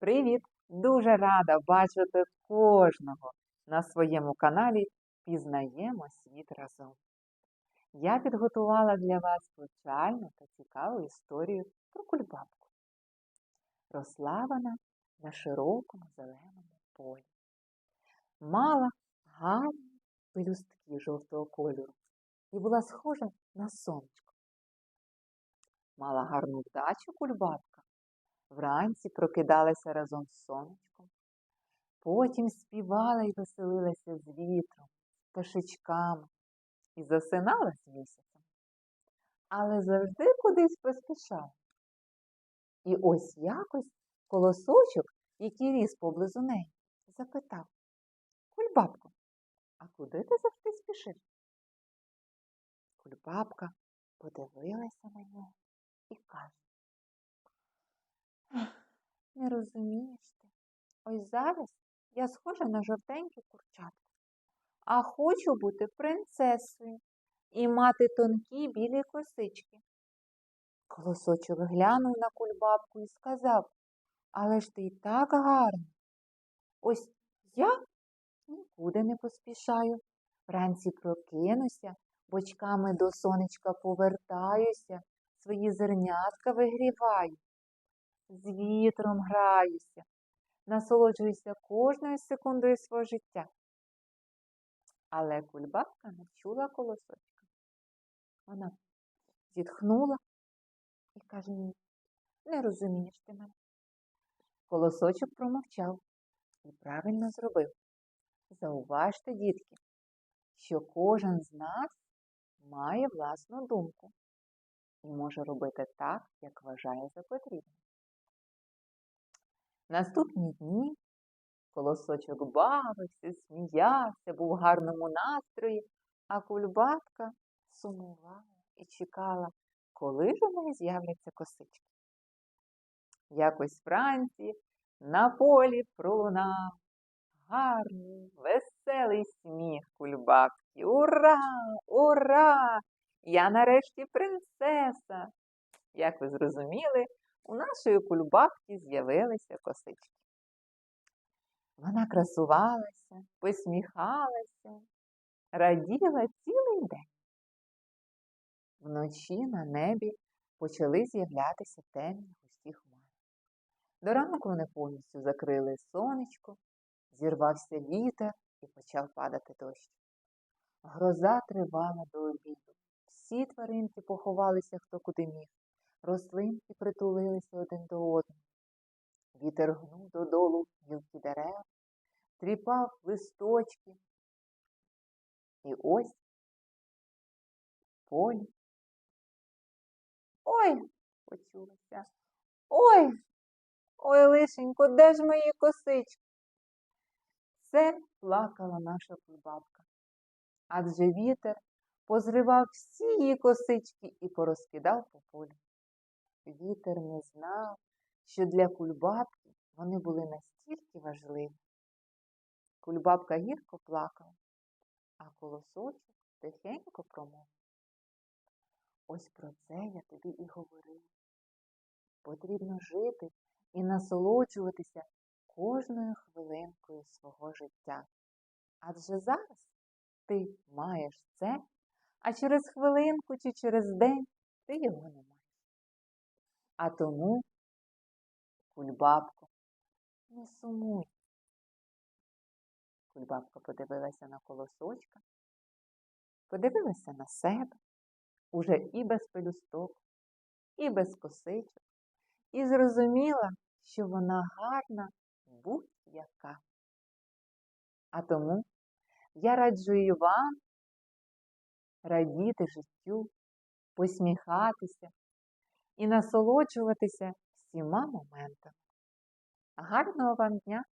Привіт! Дуже рада бачити кожного на своєму каналі Пізнаємо світ разом. Я підготувала для вас повчальну та цікаву історію про кульбабку. Росла вона на широкому зеленому полі. Мала гарні пелюстки жовтого кольору і була схожа на сонечко. Мала гарну вдачу кульбабка. Вранці прокидалася разом з сонечком, потім співала і веселилася з вітром, з пташечками і засинала з місяцем, але завжди кудись поспішала. І ось якось колосочок, який ріс поблизу неї, запитав Кульбабко, а куди ти завжди спішиш? Кульбабка подивилася на нього і каже не розумієш ти. Ось зараз я схожа на жовтеньке курчатку, а хочу бути принцесою і мати тонкі білі косички. Колосочок глянув на кульбабку і сказав, але ж ти й так гарна. Ось я нікуди не поспішаю. Вранці прокинуся, бочками до сонечка повертаюся, свої зернятка вигріваю з вітром граюся, насолоджуюся кожною секундою свого життя. Але кульбабка не чула колосочка. Вона зітхнула і каже мені, не розумієш ти мене. Колосочок промовчав і правильно зробив. Зауважте, дітки, що кожен з нас має власну думку і може робити так, як вважає за потрібне. Наступні дні колосочок бавився, сміявся, був в гарному настрої, а кульбабка сумувала і чекала, коли ж у неї з'являться косички. Якось вранці на полі пролунав гарний, веселий сміх кульбабки. Ура! Ура! Я нарешті принцеса! Як ви зрозуміли, у нашої кульбабки з'явилися косички. Вона красувалася, посміхалася, раділа цілий день. Вночі на небі почали з'являтися темні густі хмари. До ранку вони повністю закрили сонечко, зірвався вітер і почав падати дощ. Гроза тривала до обіду. Всі тваринки поховалися хто куди міг. Рослинки притулилися один до одного. Вітер гнув додолу гілки дерев, тріпав листочки. І ось полі. Ой, почулося. Ой, ой, лишенько, де ж мої косички? Це плакала наша кульбабка. Адже вітер позривав всі її косички і порозкидав по полю. Вітер не знав, що для кульбабки вони були настільки важливі. Кульбабка гірко плакала, а колосочок тихенько промовив. Ось про це я тобі і говорив. Потрібно жити і насолоджуватися кожною хвилинкою свого життя. Адже зараз ти маєш це, а через хвилинку чи через день ти його не маєш. А тому, кульбабко, не сумуй. Кульбабка подивилася на колосочка, подивилася на себе, уже і без пелюсток, і без косичок, і зрозуміла, що вона гарна будь-яка. А тому я раджу і вам радіти життю, посміхатися і насолоджуватися всіма моментами. Гарного вам дня!